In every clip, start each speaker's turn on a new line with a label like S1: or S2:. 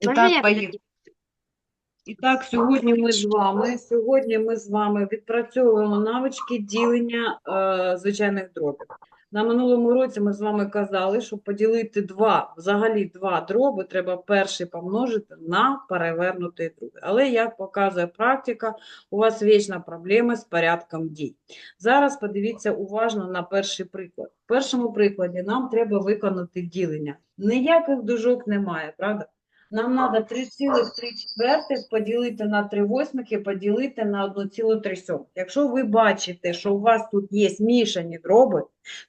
S1: І
S2: Можна я
S1: поїхали. І так, сьогодні ми з вами, сьогодні ми з вами відпрацьовуємо навички ділення е, звичайних дробів. На минулому році ми з вами казали, що поділити два, взагалі два дроби, треба перший помножити на перевернутий другий. Але, як показує практика, у вас вічна проблема з порядком дій. Зараз подивіться уважно на перший приклад. В першому прикладі нам треба виконати ділення. Ніяких дужок немає, правда? Нам треба 3,3 поділити на 3 восьмих поділити на 1,3 сьомих. Якщо ви бачите, що у вас тут є мішані дроби,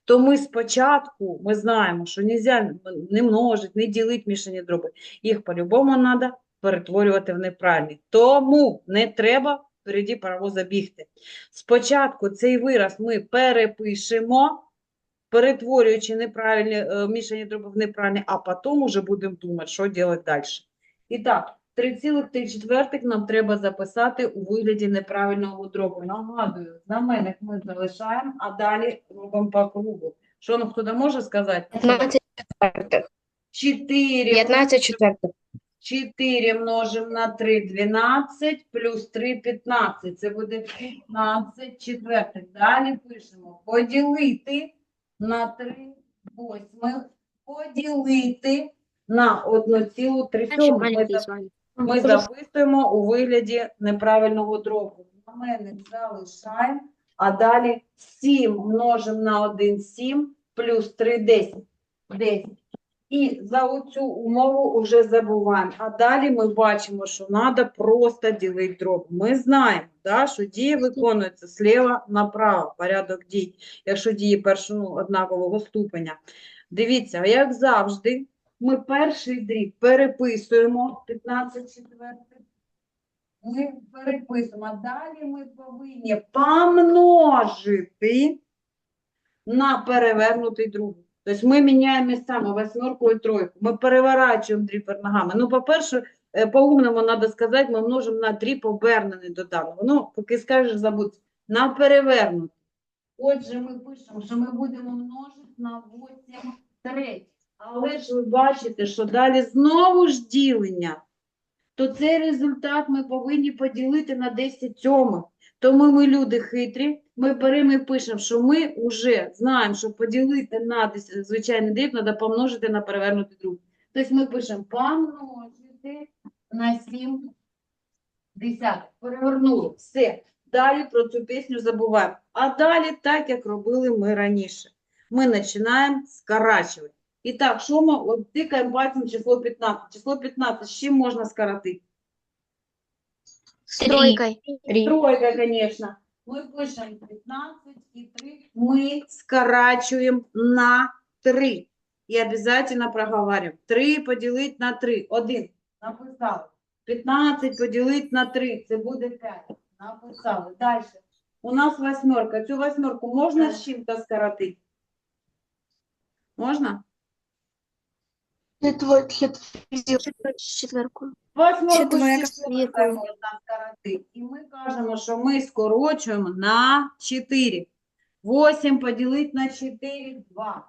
S1: то ми спочатку, ми знаємо, що нельзя не множити, не ділити мішані дроби. Їх по-любому треба перетворювати в неправильні. Тому не треба впереді паровоза бігти. Спочатку цей вираз ми перепишемо, перетворюючи неправильні, е, мішані дроби в неправильні, а потім уже будемо думати, що робити далі. І так, 3,3 нам треба записати у вигляді неправильного дробу. Нагадую, знаменник ми залишаємо, а далі робимо по кругу. Що ну хто може сказати?
S2: 15 четвертих.
S1: 4
S2: 15 четвертих.
S1: 4 множимо на 3 – 12, плюс 3 – 15. Це буде 15 четвертих. Далі пишемо поділити на 3 восьмих, поділити на 1,3 сьомих. Ми Ми записуємо у вигляді неправильного дробу. Знаменник залишаємо, а далі 7 множимо на 1 – 7, плюс 3 – 10. 10. І за оцю умову вже забуваємо. А далі ми бачимо, що треба просто ділити дроб. Ми знаємо, да, що дії виконуються зліва направо, порядок дій, якщо дії першого однакового ступеня. Дивіться, як завжди, ми перший дріб переписуємо 15 четвертих. Ми переписуємо. А далі ми повинні помножити на перевернутий другий. Тобто ми міняємо місцями восьмерку і тройку. Ми переворачуємо дріб ногами. Ну, по-перше, е, по-умному треба сказати, ми множимо на дріб обернений до даного. Ну, поки скажеш, забудь. На перевернутий. Отже, ми пишемо, що ми будемо множити на 8 третіх. Але ж ви бачите, що далі знову ж ділення. То цей результат ми повинні поділити на 10 сьомих. Тому ми люди хитрі, ми беремо і пишемо, що ми вже знаємо, що поділити на звичайний дріб треба помножити на перевернутий друг. Тобто ми пишемо помножити на 7 десятих. Перевернули. Все. Далі про цю пісню забуваємо. А далі так, як робили ми раніше. Ми починаємо скорачувати. І так, що ми от, тикаємо пальцем число 15. Число 15 з чим можна скоротити?
S2: Тройкой.
S1: Тройка, конечно. Мы пишем 15 и 3. Мы скорачиваем на 3. И обязательно проговариваем. 3 поделить на 3. 1. Написали. 15 поделить на 3. Це буде 5. Написали. Дальше. У нас восьмерка. Цю восьмерку можна з чим-то скоротити? Можна?
S2: Четверку.
S1: Восьмерку
S2: Четверка.
S1: скоротити. І ми кажемо, що ми скорочуємо на 4. 8 поділити на 4 – 2.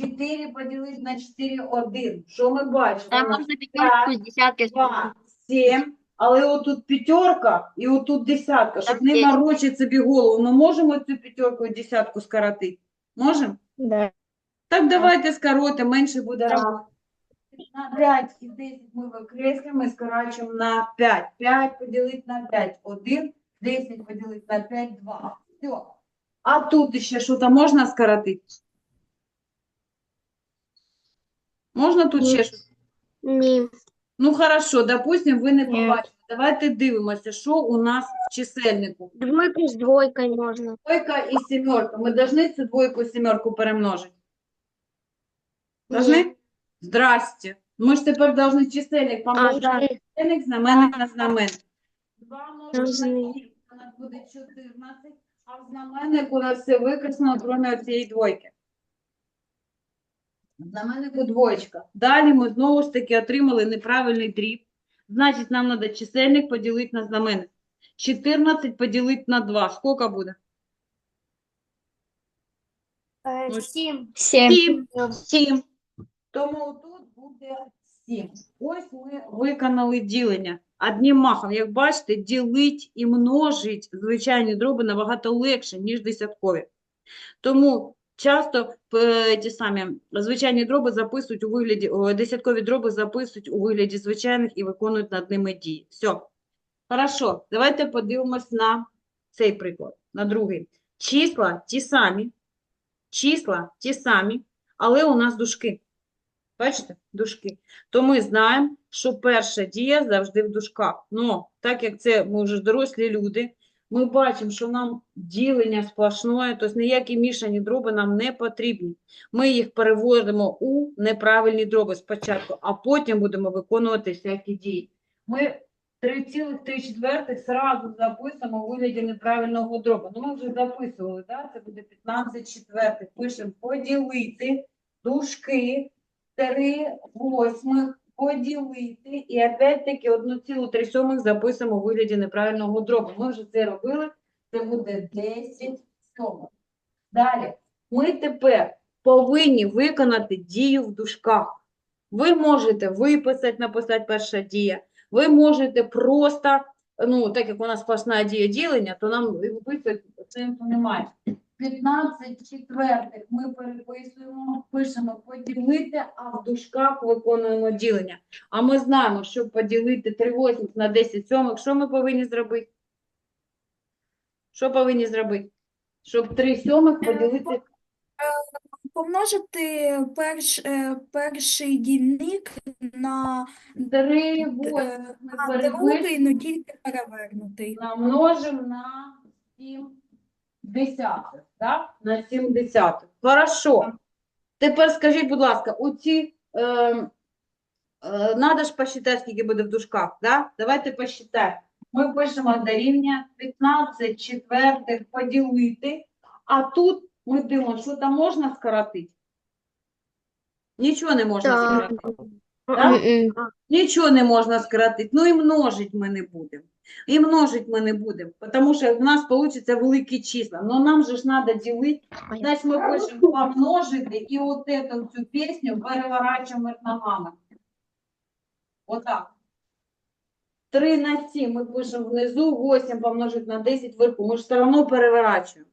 S1: 4 поділити на 4 – 1. Що ми бачимо?
S2: Там можна пятерку с десяткой.
S1: 2, 7. Але отут п'ятерка і отут десятка. Щоб не морочити собі голову, ми можемо цю п'ятерку і десятку скоротити? Можемо?
S2: Да.
S1: Так давайте скоротимо, менше буде
S2: Так.
S1: На 5 і 10 ми викреслюємо і скорачуємо на 5. 5 поділити на 5 – 1, 10 поділити на 5 – 2. Все. А тут ще що то можна скоротити? Можна тут ще щось?
S2: Ні.
S1: Ну, хорошо, допустим, ви не побачили. Давайте дивимося, що у нас в чисельнику.
S2: Двойку с двойкой можно.
S1: Двойка і сімерка. Ми повинні цю двойку і сімерку перемножити? Должны? Здрасте. Ми ж тепер повинні чисельник помножити.
S2: А,
S1: Чисельник, знаменник на знаменник. 2 множимо на
S2: Должны.
S1: 7, у нас буде 14, а в знаменнику у нас все викреслено, крім цієї двойки. В знаменнику двоєчка. Далі ми знову ж таки отримали неправильний дріб. Значить, нам треба чисельник поділити на знаменник. 14 поділити на 2. Скільки буде? Ну,
S2: Семь. Семь.
S1: 7. 7. Тому тут буде буде 7. Ось ми виконали ділення. Одним махом, як бачите, ділить і множить звичайні дроби набагато легше, ніж десяткові. Тому часто е, ті самі звичайні дроби записують у вигляді, десяткові дроби записують у вигляді звичайних і виконують над ними дії. Все. Хорошо, давайте подивимось на цей приклад, на другий. Числа ті самі, числа ті самі, але у нас дужки. Бачите? Дужки. То ми знаємо, що перша дія завжди в дужках. Ну, так як це ми вже дорослі люди, ми бачимо, що нам ділення сплошне, тобто ніякі мішані дроби нам не потрібні. Ми їх переводимо у неправильні дроби спочатку, а потім будемо виконувати всякі дії. Ми 3,3 зразу записуємо у вигляді неправильного дроба. Ну, ми вже записували, так? Це буде 15 четвертих. Пишемо поділити дужки 3 восьмих поділити і опять-таки 1,3 сьомих записуємо у вигляді неправильного дробу. Ми вже це робили, це буде 10 сьомих. Dалі, ми тепер повинні виконати дію в дужках. Ви можете виписати, написати перша дія, ви можете просто, ну, так як у нас сплошна дія ділення, то нам виписувати сенсу немає. 15 четвертих ми переписуємо, пишемо поділити, а в дужках виконуємо ділення. А ми знаємо, щоб поділити 3 восьмих на 10 сьомих, що ми повинні зробити? Що повинні зробити? Щоб 3 сьомих поділити
S3: Помножити перш, е, перший дільник на,
S1: 3
S3: е,
S1: восьмих
S3: другий, но тільки перевернутий.
S1: Намножим на 7 десятих, так? На 7 десятих. Хорошо. Тепер скажіть, будь ласка, оці, е, е, надо ж посчитати, скільки буде в дужках, да? Давайте посчитаємо. Ми пишемо до рівня 15 четвертих поділити, а тут ми дивимося, що там можна скоротити? Нічого не можна скоротити. Так?
S2: М-м.
S1: Нічого не можна скоротити. Ну і множить ми не будемо. І множить ми не будемо, тому що в нас вийде великі числа. Но нам же ж треба ділити. Значить, ми пишемо помножити і от эту цю пісню переворачуємо ногами. Отак. 3 на 7 ми пишемо внизу, 8 помножити на 10 вверху. Ми ж все одно переворачуємо.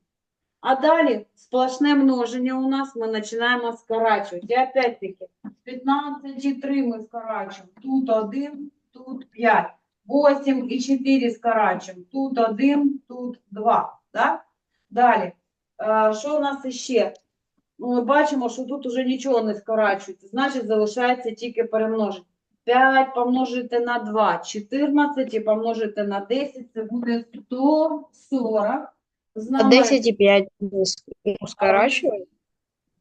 S1: А далі сплошне множення у нас ми починаємо скорачувати. І опять-таки 15 і 3 ми скорачуємо. Тут 1, тут 5. 8 і 4 скорачуємо. Тут 1, тут 2. Так? Далі. Е, Що у нас іще? Ну, ми бачимо, що тут уже нічого не скорачується. Значить, залишається тільки перемножити. 5 помножити на 2, 14 і помножити на 10, це буде 140. З
S2: А
S1: номером
S2: 10 і 5?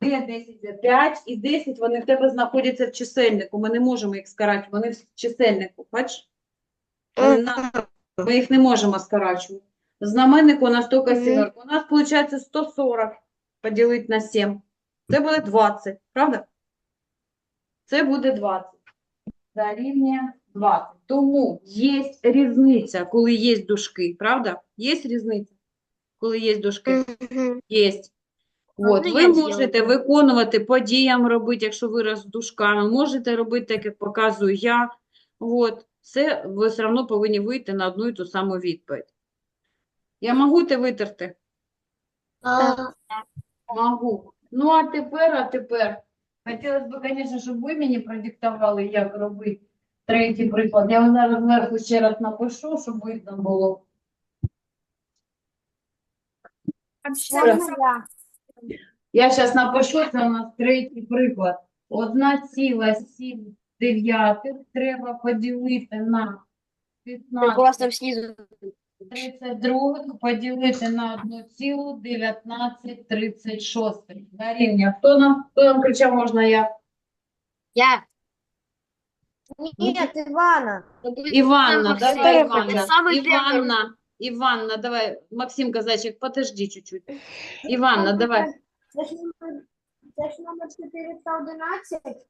S1: Де 10 за 5 і 10 вони в тебе знаходяться в чисельнику. Ми не можемо їх скорачувати, вони в чисельнику? Вони на- Ми їх не можемо скорачувати. В знаменнику у нас тільки
S2: Мгм.
S1: сімерка. У нас виходить 140 поділити на 7. Це буде 20, правда? Це буде 20. Дорівнює 20. Тому є різниця, коли є дужки, правда? Є різниця, коли є дужки? Є. От, ви можете виконувати по діям робити, якщо вираз з дужками, можете робити так, як показую я. От, це ви все одно повинні вийти на одну і ту саму відповідь. Я можу те витерти? Могу. Ну, а тепер, а тепер. Хотілося б, звісно, щоб ви мені продиктували, як робити третій приклад. Я зараз зверху ще раз напишу, щоб видно було.
S3: А
S1: Ще
S3: це
S1: раз.
S3: моя.
S1: Я зараз напишу, це у нас третій приклад. 1,7 дев'ятих треба поділити на 15
S2: Класно снизу.
S1: 32 поділити на 1,1936. Дорівнює. Хто нам, хто нам кричав, можна я?
S2: Я.
S4: Нет, Ивана.
S1: Іванна,
S2: Максим.
S1: давай,
S2: Це
S1: Іванна. Іванна, Іванна, давай. Максим Казачек, подожди чуть-чуть. Іванна, давай.
S4: Це ж номер, це ж номер 411.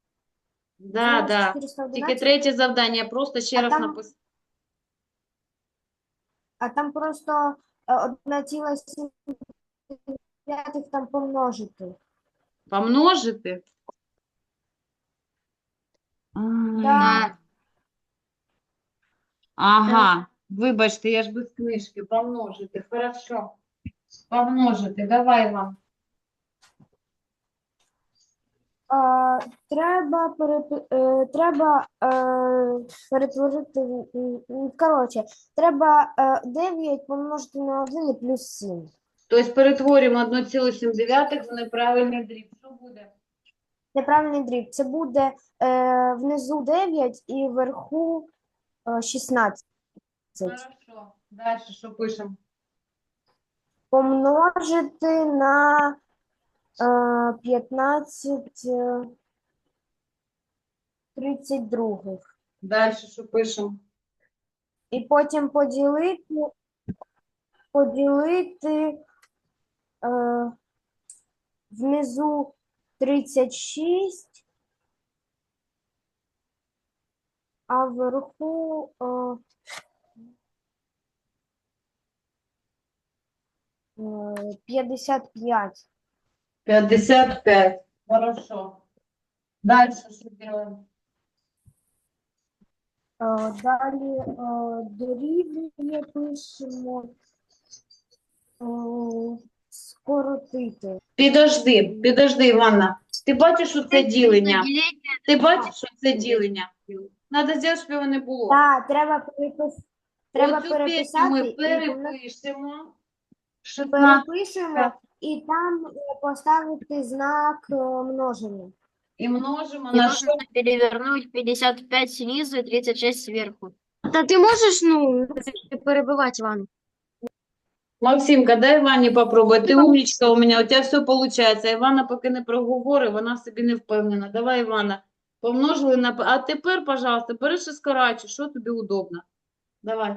S1: Да,
S4: Номер
S1: да.
S4: 411,
S1: Тільки третє завдання, просто ще
S4: А
S1: раз
S4: там-
S1: написати.
S4: А там просто е, 1,7 там помножити.
S1: Помножити. А. Ага, Вибачте, я ж без книжки. Помножити. Хорошо. Помножити. Давай вам.
S4: А, треба перепи... е, треба е, перетворити. в- Коротше, треба е, 9 помножити на 1 і плюс 7.
S1: Тобто перетворюємо 1,7 в неправильний дріб. Що буде?
S4: Неправильний дріб. Це буде е, внизу 9 і вверху е, 16.
S1: Хорошо. Далі що пишемо?
S4: Помножити на е, 15 е, 32.
S1: Далі що пишемо?
S4: І потім поділити, поділити е, внизу 36, а вверху е, 55.
S1: 55. Хорошо. Далі що робимо?
S4: Е, Далі е, дорівнює пишемо е, скоротити.
S1: Підожди, підожди, Іванна. Ти бачиш, що це ділення? Ти бачиш, що це ділення? Надо зробити, щоб його не було.
S4: Так, треба перепис... треба
S1: Оцю пісню ми
S4: і
S1: перепишемо. 16
S4: перепишемо і там е, поставити знак е, множення.
S1: і множимо на що?
S2: нужно перевернуть 55 снизу и 36 сверху.
S5: Та ти можеш, ну, перебивати Івану?
S1: Максимка, дай Івані попробуй. Ти умничка у мене, у тебе все виходить. Івана поки не проговорить, вона собі не впевнена. Давай, Івана, помножили на... А тепер, пожалуйста, бери скорачу, що тобі удобно. Давай.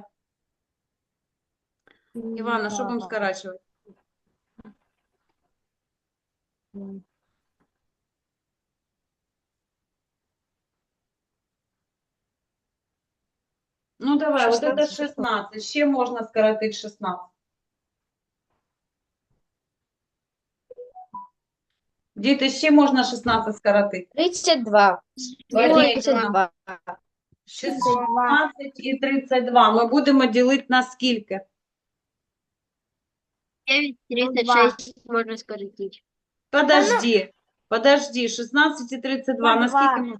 S1: Івана, що будемо скорачувати? Ну, давай, вот это 16. Ще можна скоротити 16. Діти, ще можна 16 скоротити.
S2: 32.
S1: Отлично.
S2: 32.
S1: 16 і 32. Ми будемо ділити на скільки?
S2: 9, 36 можно скоротить.
S1: Подожди, подожди, 16 і 32.
S4: На
S1: На
S4: два.
S1: скільки? ми-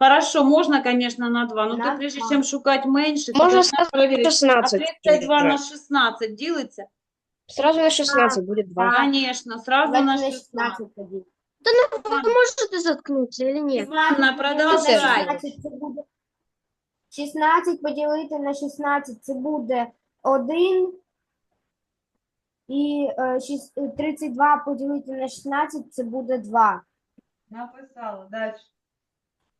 S1: Хорошо, можна, конечно, на 2. Ну,
S4: На
S1: ти прежде
S4: два.
S1: чим шукати менше, ти
S5: Можна
S1: должна
S5: сказати
S1: перевірити. А
S5: 16.
S1: 32 на 16 ділиться?
S5: Сразу на 16 буде 2.
S1: Конечно, сразу на
S4: Давайте на
S1: 16.
S4: 16 тоді.
S5: Ви можете заткнутися чи ні?
S1: Іванна, продовжай.
S4: 16 це буде 16 поділити на 16 це буде 1. І е, шіс- е, 32 поділити на 16 це буде 2.
S1: Написала, далі.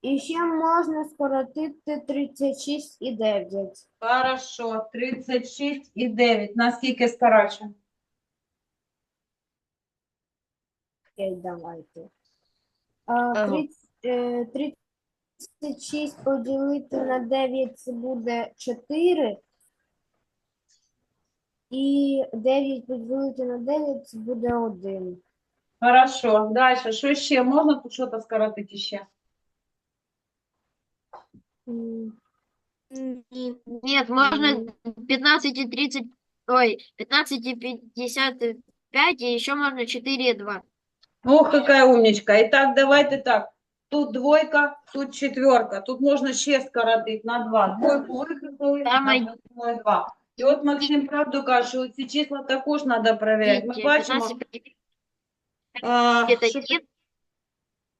S4: І ще можна скоротити 36 і 9.
S1: Хорошо, 36 і 9. Наскільки скорочуємо?
S4: Окей, давайте. Е, 30, е, 36 поділити на 9 це буде 4. І 9 поділити на 9 це буде 1.
S1: Хорошо, далі. Що ще? Можна тут щось скоротити ще?
S4: М,
S5: Ні.
S2: Нет, можно 15 и 30, ой, 15 и 55, и еще можно 4 и 2.
S1: Ох, какая умничка. Итак, давайте так. Тут двойка, тут четверка. Тут можна ще скоротити на 2. Двойку викреслили,
S2: Там й-
S1: на 2. І от Максим правду каже, що ці числа також треба перевіряти. Ми
S2: Видите,
S1: бачимо,
S2: 15 и
S1: а,
S2: 55
S1: що-
S2: один,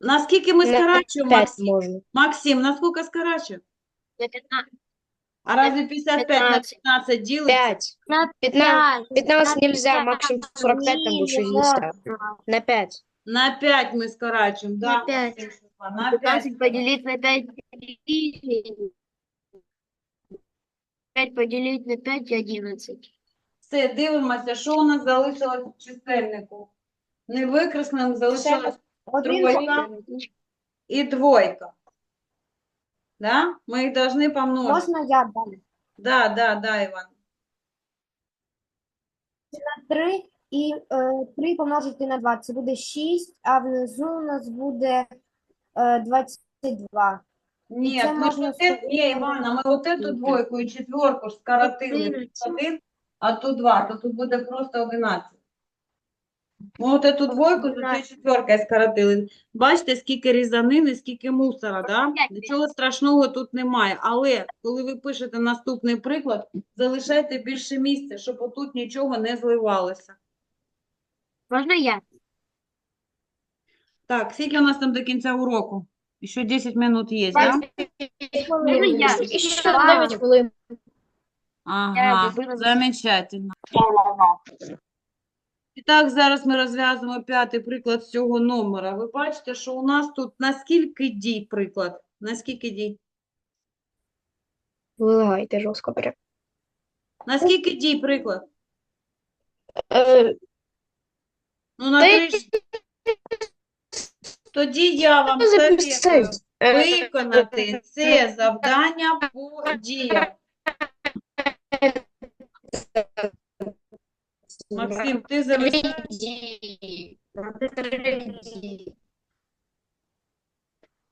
S1: наскільки ми
S5: На
S1: скорачуємо,
S5: 5
S1: Максим?
S5: можна.
S1: Максим, наскільки скорачуємо?
S2: на 15,
S1: А разве 55 на
S2: 15.
S1: 15 ділиться?
S5: 5. 15, 15 нельзя, максимум 45 там больше
S4: Ні,
S5: есть.
S4: не
S5: На 5.
S1: На 5 ми скорачуємо, да?
S5: На п'ять.
S1: Максим, На 5.
S2: 15 поделить на 5, 5 поделить на 5, 11.
S1: Все, дивимося, що у нас залишилось в чисельнику. Невикресленим залишилось тройка і двойка. Да? Ми їх повинні помножити.
S4: можна я далі?
S1: Да, да, да, Іван.
S4: На 3 і е, 3 помножити на 2 це буде 6, а внизу у нас буде е, 22.
S1: Нет,
S4: це
S1: мы же
S4: можна
S1: вот это, не, Ивана, мы вот эту двойку и четверку ж скоротили тут один, а тут два, то тут буде просто 11. Ми от эту двойку з цією четверкою скоротили. Бачите, скільки різанини, скільки мусора, да?
S2: П'ять
S1: Нічого страшного тут немає. Але коли ви пишете наступний приклад, залишайте більше місця, щоб отут нічого не зливалося.
S2: Можно я?
S1: Так, скільки у нас там до кінця уроку? Ще 10 минут є, да?
S2: Можно я?
S5: Ще
S2: Вау.
S5: 9 хвилин.
S1: Ага, замечательно. І так, зараз ми розв'язуємо п'ятий приклад з цього номера. Ви бачите, що у нас тут на скільки дій приклад? На скільки дій?
S5: Ви лагаєте жорстко прям.
S1: На скільки дій приклад?
S5: Е,
S1: Ну, на три ж- Тоді я вам советую
S5: Е,
S1: виконати це завдання по діям. Максим, ти залишаєш?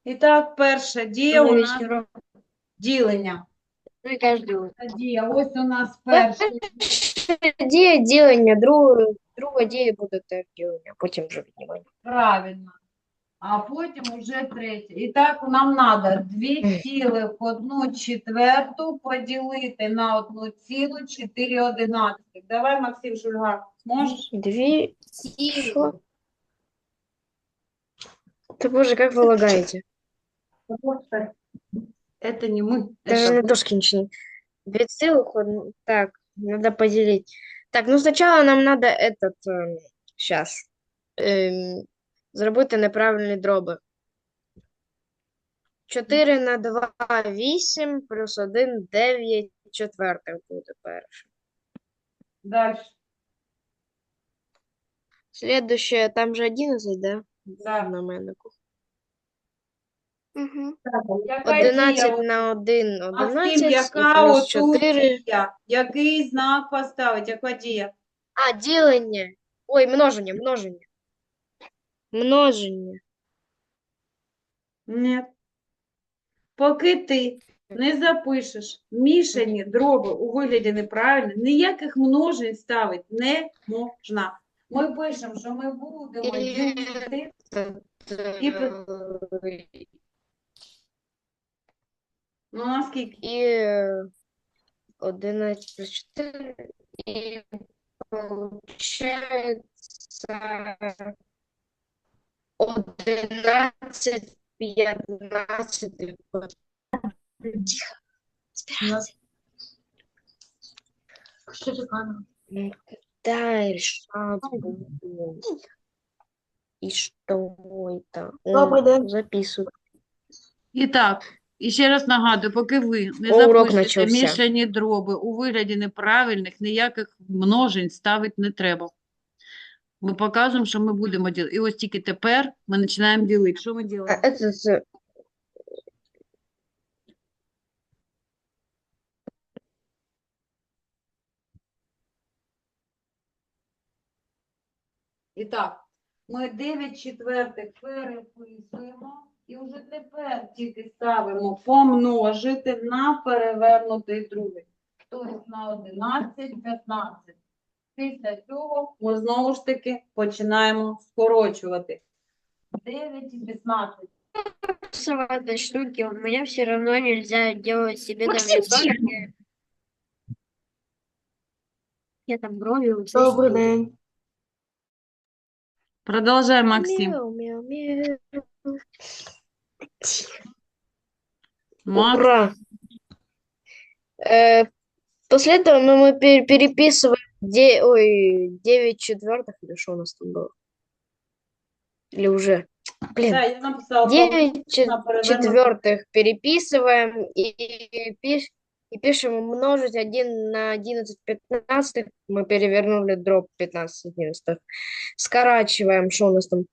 S1: І так, перша дія у нас ділення. Дія, ось у нас перша.
S5: Дія ділення, друга, друга дія буде теж ділення, потім вже віднімання.
S1: Правильно А потім уже третє. І так нам треба 2 цілих одну четверту поділити на одну цілу 4 одинадцятих. Давай, Максим Шульга, зможеш?
S5: Дві. Що? Та боже, як ви лагаєте?
S1: Это не мы.
S5: Даже
S1: это
S5: на дошке ничего не... Две целых, одну- так, надо поделить. Так, ну сначала нам надо этот, сейчас, зробити неправильні дроби. 4 на 2, 8, плюс 1, 9 четвертих буде перше.
S1: Дальше.
S5: Следующее, там же 11, да?
S1: Да.
S5: На меннику.
S2: Угу.
S1: Яка
S5: 11
S1: у-
S5: на 1,
S1: Максим,
S5: 11, і
S1: яка
S5: плюс
S1: отут
S5: 4.
S1: дія? Який знак поставить? Яка дія?
S5: А, ділення. Ой, множення, множення. Множення.
S1: Ні. Поки ти не запишеш мішані дроби у вигляді неправильно, ніяких множень ставити не можна. Ми пишемо, що ми будемо
S5: І-
S1: ділити. І Ну, наскільки?
S5: І е, 11 плюс 4. І получается 11, 15. Тихо. Спирайся. Ну, Дай решать буду. И что это?
S1: І так, і ще раз нагадую, поки ви не
S5: О, урок
S1: запишете
S5: начався.
S1: мішані дроби у вигляді неправильних, ніяких множень ставити не треба. Ми показуємо, що ми будемо ділити. І ось тільки тепер ми починаємо ділити. Що ми
S5: это з-
S1: І так, ми 9 четвертих переписуємо і вже тепер тільки ставимо помножити на перевернутий другий. Тобто на 11, 15. Після цього ми знову ж таки починаємо скорочувати. 9 і 15.
S2: с этой штуки у меня все равно нельзя делать себе
S5: Максим,
S2: даже
S5: тихо.
S2: домики. Я там брови у
S4: Добрий день.
S1: Продовжай, Максим.
S5: Мяу, мяу, мяу.
S1: Макс,
S5: Ура! Э, после этого ну, мы пер- переписываем де- ой, 9 четвертых, или что у нас там было? Или уже? Блин,
S1: да, я написала
S5: 9 чет- четвертых переписываем и, пиш- и пишем умножить 1 на 11 пятнадцатых. Мы перевернули дробь 15 одиннадцатых. Скорачиваем, что у нас там?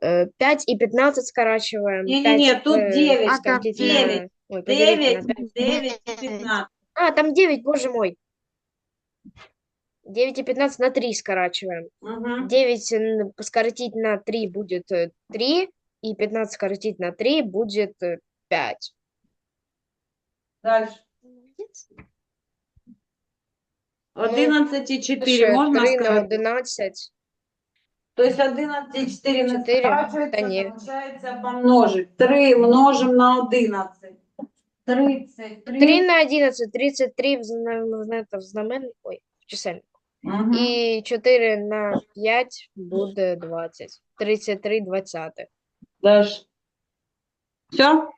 S5: 5 и 15 скорачиваем.
S1: Не-не-не, тут
S5: э,
S1: девять,
S5: скоротить на-
S1: девять,
S5: ой, поделить
S1: 9,
S5: на пять.
S1: 9 і 15.
S5: А, там 9, боже мой. 9 и 15 на 3 скорачиваем.
S1: Угу.
S5: 9 скоротить на 3 будет 3, и 15 скоротить на 3 будет 5.
S1: Далі. 11 і 4
S5: Ще
S1: можна
S5: 3 на
S1: сказати?
S5: 11.
S1: Тобто 11 і 4 не
S5: Чотири?
S1: скорачується,
S5: Та ні.
S1: залишається помножить. 3 множимо на 11. 33.
S5: 3 на 11, 33 в зна- знаєте, в знаменнику, ой, в чисельнику.
S1: Мгм.
S5: І 4 на 5 буде 20. 33 двадцятих.
S1: Дальше. Все?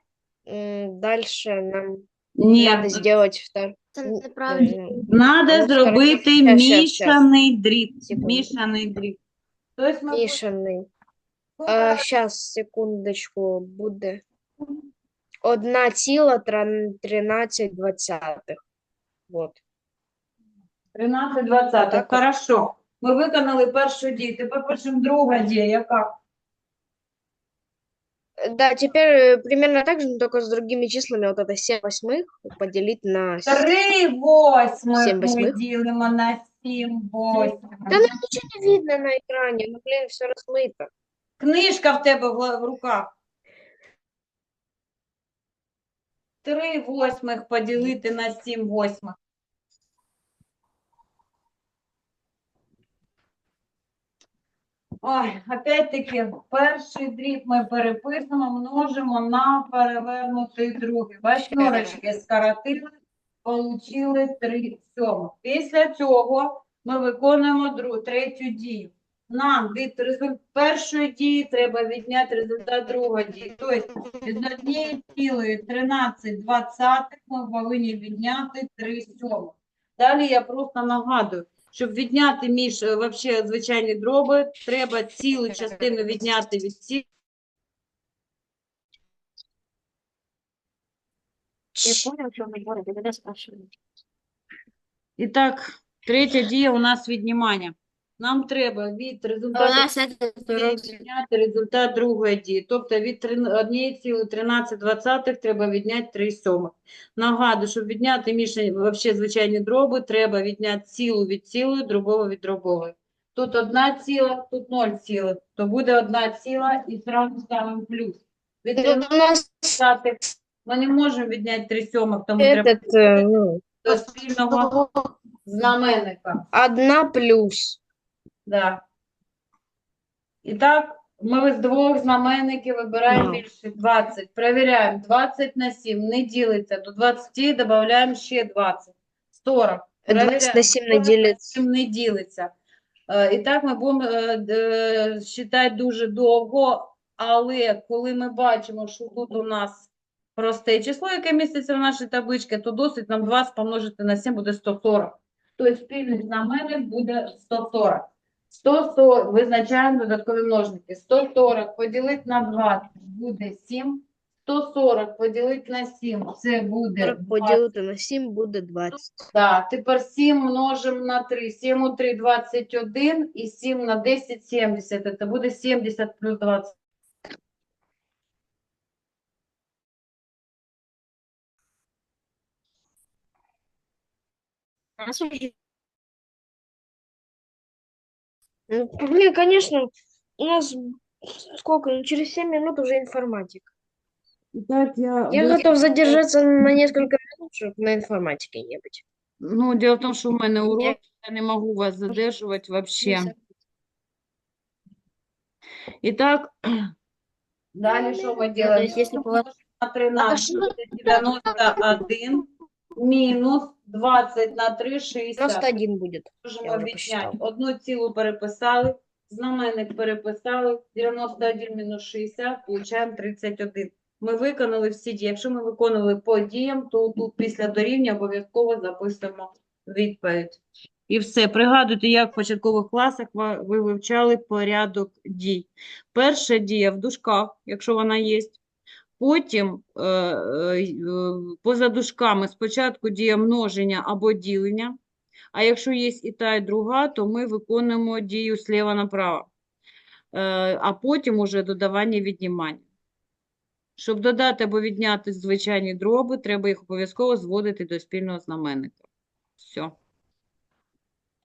S5: Дальше нам
S1: Ні.
S5: надо сделать втор...
S2: Це неправильно.
S1: Надо
S5: Ну,
S1: зробити.
S5: Щас, щас, щас.
S1: мішаний дріб.
S5: Секунду.
S1: Мішаний дріб. Тобто ми
S5: Мішаний. А, сейчас, секундочку, буде 1,13 двадцятих. Вот.
S1: 13 двадцятих.
S5: Так от.
S1: Хорошо. Ми виконали першу дію. Тепер пишемо друга дія. Яка?
S5: Да, теперь э, примерно так же, но только с другими числами. Вот это 7 восьмых поделить на... с-
S1: 3 восьмих
S5: Сім
S1: ми
S5: восьмих.
S1: ділимо на 7 восьмих.
S5: Да нам ничего не видно на экране. Ну, блин, все размыто.
S1: Книжка в тебе в, в руках. 3 восьмих поділити на 7 восьмих. Ой, опять-таки, перший дріб ми переписуємо, множимо на перевернутий другий. Восьмерочки скоротили, получили 3 сьомих. Після цього ми виконуємо дру, третю дію. Нам від першої дії треба відняти результат другої дії. Тобто від однієї цілої 13 двадцятих ми повинні відняти 3 сьомих. Далі я просто нагадую, щоб відняти між е, вообще звичайні дроби, треба цілу частину відняти від ці.
S2: Я понял.
S1: І так, третя дія у нас віднімання. Нам треба від
S2: А у
S1: результату
S2: нас это
S1: дії відняти результат другої дії. Тобто від 1,13 треба відняти 3 сьомих. Нагадую, щоб відняти мішані, вообще звичайні дроби, треба відняти цілу від цілої, дробову від дробової. Тут одна ціла, тут 0 цілих. То буде одна ціла і зразу ставимо плюс. Від
S5: Ну,
S1: 13
S5: у нас
S1: ми не можемо відняти 3 сьомих, тому треба
S5: этот, э, ну,
S1: до спільного знаменника.
S5: одна плюс.
S1: Да. І так, ми з двох знаменників вибираємо більше 20. Перевіряємо. 20 на 7 не ділиться. До 20 додаємо ще 20. 40.
S5: 20 на 7 не ділиться.
S1: 7 не ділиться. Е, І так ми будемо вважати дуже довго, але коли ми бачимо, що тут у нас просте число, яке міститься в нашій табличці, то досить нам 20 помножити на 7 буде 140. Тобто спільний знаменник буде 140. 140, визначаємо додаткові множники. 140 поділити на 20 буде 7. 140 поділити на 7 це буде
S5: 40
S1: 20.
S5: поділити на 7 буде 20.
S1: Так, тепер 7 множимо на 3. 7 у 3 – 21 і 7 на 10 – 70. Це буде 70 плюс 20.
S2: У нас уже
S5: блин, конечно, у нас сколько? Ну, через 7 минут уже информатика.
S1: Так, я,
S5: Я готов задержаться на несколько минут, чтобы на информатике не быть.
S1: Ну, дело в тому, що в мене урок, я не можу вас задержувати вообще. І так, далі що ми
S2: то
S1: робимо?
S2: есть, если по
S1: на 13 буде 91 мінус 20 на 3 – 60.
S5: 91 будет.
S1: Можемо
S5: Я вже
S1: відняти. Одну цілу переписали, знаменник переписали, 91 мінус 60, получаємо 31. Ми виконали всі дії. Якщо ми виконували по діям, то тут після дорівняння обов'язково записуємо відповідь. І все. Пригадуйте, як в початкових класах ви вивчали порядок дій. Перша дія в дужках, якщо вона є. Потім е, е, е, поза дужками спочатку дія множення або ділення. А якщо є і та, і друга, то ми виконуємо дію зліва направо. А потім уже додавання віднімання. Щоб додати або відняти звичайні дроби, треба їх обов'язково зводити до спільного знаменника. Все.